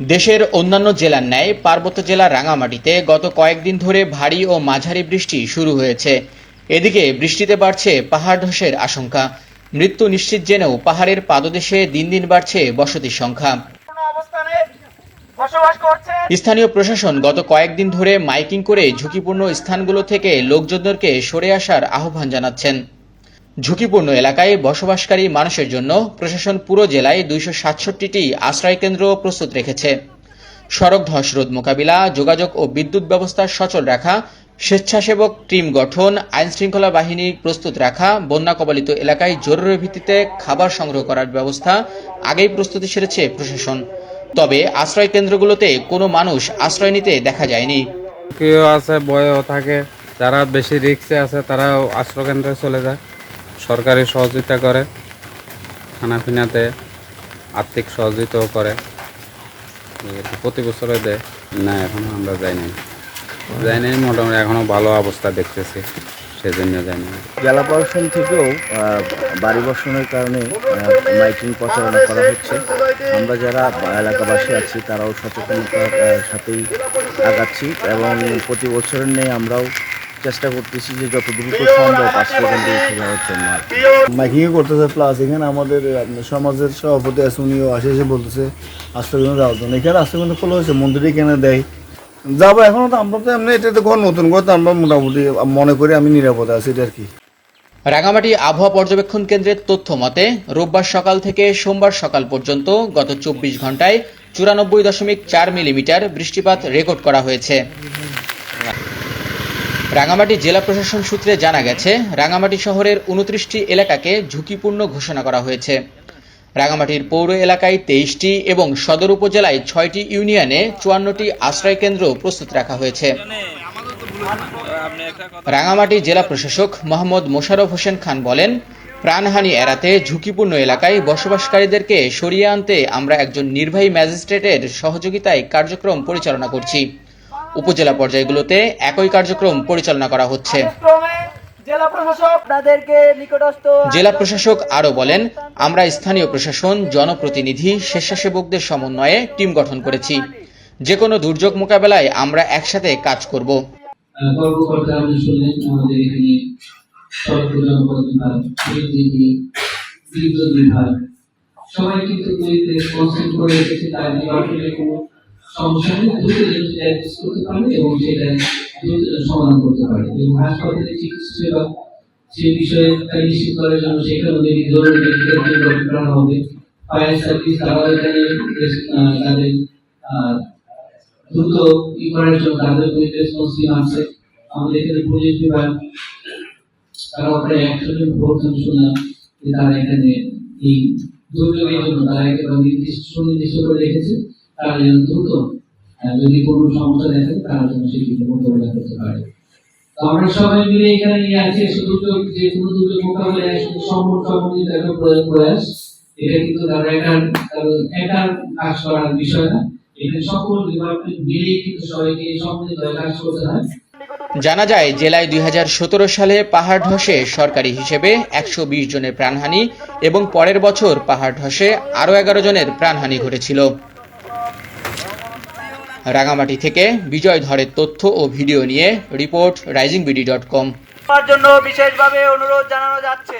দেশের অন্যান্য জেলার ন্যায় পার্বত্য জেলা রাঙামাটিতে গত কয়েকদিন ধরে ভারী ও মাঝারি বৃষ্টি শুরু হয়েছে। এদিকে বৃষ্টিতে বাড়ছে পাহাড় ধসের আশঙ্কা। মৃত্যু নিশ্চিত জেনেও পাহাড়ের পাদদেশে দিন দিন বাড়ছে বসতির সংখ্যা। স্থানীয় প্রশাসন গত কয়েকদিন ধরে মাইকিং করে ঝুঁকিপূর্ণ স্থানগুলো থেকে লোকজনদেরকে সরে আসার আহ্বান জানাচ্ছেন। ঝুঁকিপূর্ণ এলাকায় বসবাসকারী মানুষের জন্য প্রশাসন পুরো জেলায় দুইশো সাতষট্টিটি আশ্রয়কেন্দ্র প্রস্তুত রেখেছে। সড়ক ধস রোধ মোকাবিলা, যোগাযোগ ও বিদ্যুৎ ব্যবস্থা সচল রাখা, স্বেচ্ছাসেবক টিম গঠন আইন শৃঙ্খলা বাহিনী প্রস্তুত রাখা, বন্যা কবলিত এলাকায় জরুরি ভিত্তিতে খাবার সংগ্রহ করার ব্যবস্থা আগেই প্রস্তুতি সেরেছে প্রশাসন। তবে আশ্রয় কেন্দ্রগুলোতে কোনো মানুষ আশ্রয় নিতে দেখা যায়নি। কেউ আছে, বয়ও থাকে, যারা বেশি রিক্সে আছে, তারাও আশ্রয়কেন্দ্রে চলে যায়। সরকারি সহযোগিতা করে, খানাপিনাতে আর্থিক সহযোগিতাও করে। প্রতি বছরে দেয়। না এখনও আমরা যাই নাই যাই নাই মোটামুটি এখনও ভালো অবস্থা দেখতেছি। সেজন্য যাই নাই জেলা প্রশাসন থেকেও বাড়ি বর্ষণের কারণে মাইকিং প্রচারণা করা হচ্ছে। আমরা যারা এলাকাবাসী আছি, তারাও সচেতনতার সাথেই আগাচ্ছি। এবং প্রতি বছরের নেই আমরাও চেষ্টা করতেছি যে যত দ্রুত সম্ভব আশ্রয়কেন্দ্রে উঠে যাওয়ার জন্য করতেছে প্লাস এখানে আমাদের সমাজের সভাপতি আছে উনিও আসে এসে বলতেছে আশ্রয়কেন্দ্র যাওয়ার জন্য এখানে আশ্রয়কেন্দ্র খোলা হয়েছে মন্দিরে কেনে দেয়। যাব এখনও তো আমরা তো এমনি এটা তো ঘর নতুন ঘর তো আমরা মোটামুটি মনে করি আমি নিরাপদে আছি এটা আর কি। রাঙামাটি আবহাওয়া পর্যবেক্ষণ কেন্দ্রের তথ্য মতে রোববার সকাল থেকে সোমবার সকাল পর্যন্ত গত চব্বিশ ঘন্টায় চুরানব্বই দশমিক চার মিলিমিটার বৃষ্টিপাত রেকর্ড করা হয়েছে। রাঙামাটি জেলা প্রশাসন সূত্রে জানা গেছে, রাঙামাটি শহরের উনত্রিশটি এলাকাকে ঝুঁকিপূর্ণ ঘোষণা করা হয়েছে। রাঙামাটির পৌর এলাকায় তেইশটি এবং সদর উপজেলায় ছয়টি ইউনিয়নে চুয়ান্নটি আশ্রয় কেন্দ্র প্রস্তুত রাখা হয়েছে। রাঙামাটি জেলা প্রশাসক মোহাম্মদ মোশারফ হোসেন খান বলেন, প্রাণহানি এড়াতে ঝুঁকিপূর্ণ এলাকায় বসবাসকারীদেরকে সরিয়ে আনতে আমরা একজন নির্বাহী ম্যাজিস্ট্রেটের সহযোগিতায় কার্যক্রম পরিচালনা করছি। উপজেলা পর্যায়গুলোতে একই কার্যক্রম পরিচালনা করা হচ্ছে। জেলা প্রশাসক আপনাদেরকে নিকটস্থ জেলা প্রশাসক আরও বলেন আমরা স্থানীয় প্রশাসন জনপ্রতিনিধি স্বেচ্ছাসেবকদের সমন্বয়ে টিম গঠন করেছি। যে কোনো দুর্যোগ মোকাবেলায় আমরা একসাথে কাজ করব। সবাই কিন্তু কনসেন্ট করে এসেছে তার যে আসলে কোনো সমস্যা নেই দ্রুত যেন সমাধান করতে পারবে। এবং হাসপাতালে চিকিৎসা সেবা নিশ্চিত করার জন্য সেখানে করা হবে ফায়ার সার্ভিস তারাও এখানে তাদের দ্রুত ই করার জন্য তাদের রেসপন্স টিম আছে। আমাদের এখানে পুলিশ বিভাগ, তারা প্রায় একশো জন ভোট শুনলাম যে তারা এখানে এই দুর্যোগের জন্য তারা একেবারে নির্দিষ্ট সুনির্দিষ্ট করে রেখেছে। তারা যেন যদি সমস্যা তারা যেন মোকাবিলা করতে পারে। আমরা সবাই মিলে এখানে নিয়ে যে কোনো দুর্যোগ মোকাবিলায় শুধু একটা প্রয়াস- এটা কিন্তু তারা একার একার কাজ করার বিষয় না। এখানে সকল কিন্তু সবাইকে সম্মিলিত কাজ করতে হয়। জানা যায়, জেলায় দুই হাজার সতেরো সালে পাহাড় ধসে সরকারি হিসেবে একশো বিশ জনের প্রাণহানি এবং পরের বছর পাহাড় ধসে আরও এগারো জনের প্রাণহানি ঘটেছিল। রাঙামাটি থেকে বিজয় ধরের তথ্য ও ভিডিও নিয়ে report rising BD dot com. জন্য বিশেষভাবে অনুরোধ জানানো যাচ্ছে।